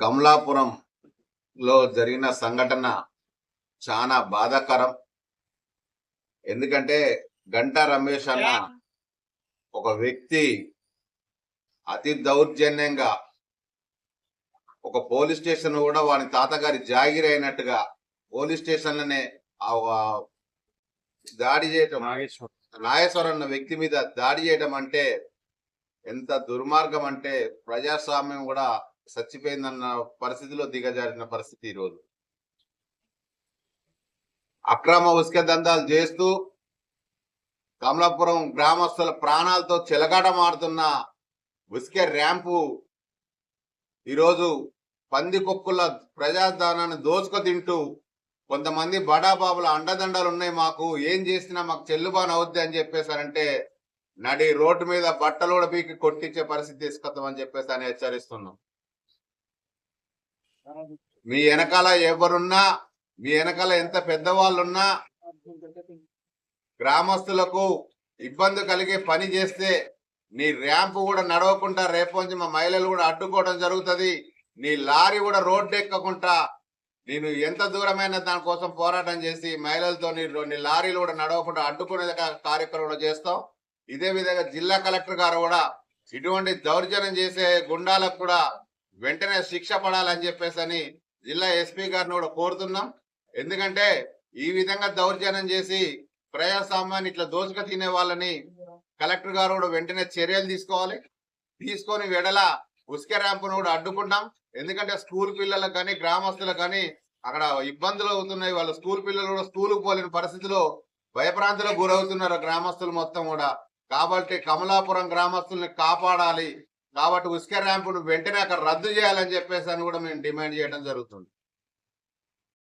కమలాపురంలో జరిగిన సంఘటన చాలా బాధాకరం. ఎందుకంటే గంటా రమేష్ అన్న ఒక వ్యక్తి అతి దౌర్జన్యంగా ఒక పోలీస్ స్టేషన్ కూడా వాని తాతగారి జాగిరి అయినట్టుగా పోలీస్ స్టేషన్లనే దాడి చేయటం నాగేశ్వర. అన్న వ్యక్తి మీద దాడి చేయడం అంటే ఎంత దుర్మార్గం అంటే ప్రజాస్వామ్యం కూడా చచ్చిపోయిందన్న పరిస్థితిలో దిగజారిన పరిస్థితి ఈరోజు. అక్రమ ఉసుక దందాలు చేస్తూ కమలాపురం గ్రామస్తుల ప్రాణాలతో చెలగాటమాడుతున్న ఉసుక ర్యాంపు ఈరోజు పందికొక్కుల ప్రజాదానాన్ని దోచుకు తింటూ కొంతమంది బడాబాబుల అండదండలు ఉన్నాయి మాకు ఏం చేసినా మాకు చెల్లుబాటు అవుద్ది అని చెప్పేసారంటే నడి రోడ్డు మీద బట్టలు కూడా పీకి కొట్టించే పరిస్థితి తీసుకొద్దామని చెప్పేసి అని హెచ్చరిస్తున్నాం. మీ వెనకాల ఎవరున్నా మీ వెనకాల ఎంత పెద్దవాళ్ళున్నా గ్రామస్తులకు ఇబ్బంది కలిగే పని చేస్తే నీ ర్యాంప్ కూడా నడవకుండా రేపు నుంచి మా మహిళలు కూడా అడ్డుకోవడం జరుగుతుంది. నీ లారీ కూడా రోడ్డు ఎక్కకుండా నేను ఎంత దూరమైన దానికోసం పోరాటం చేసి మహిళలతో నీ లారీలు కూడా నడవకుండా అడ్డుకునే కార్యక్రమం చేస్తాం. ఇదే విధంగా జిల్లా కలెక్టర్ గారు కూడా ఇటువంటి దౌర్జన్యం చేసే గుండాలకు కూడా వెంటనే శిక్ష పడాలని చెప్పేసి జిల్లా ఎస్పీ గారిని కూడా కోరుతున్నాం. ఎందుకంటే ఈ విధంగా దౌర్జన్యం చేసి ప్రజాస్వామ్యాన్ని ఇట్లా దోచుక తినే వాళ్ళని కలెక్టర్ గారు కూడా వెంటనే చర్యలు తీసుకోవాలి. తీసుకొని వెడల ఉసుక ర్యాంపును కూడా అడ్డుకుంటాం. ఎందుకంటే స్కూల్ పిల్లలకు కానీ గ్రామస్తులకు కానీ అక్కడ ఇబ్బందులు అవుతున్నాయి. వాళ్ళ స్కూల్ పిల్లలు కూడా స్కూల్కి పోలేని పరిస్థితిలో భయప్రాంతులకు గురవుతున్నారు గ్రామస్తులు మొత్తం కూడా. కాబట్టి కమలాపురం గ్రామస్తుల్ని కాపాడాలి. కాబట్టి ఉసుక ర్యాంపును వెంటనే అక్కడ రద్దు చేయాలని చెప్పేసి అని కూడా మేము డిమాండ్ చేయడం జరుగుతుంది.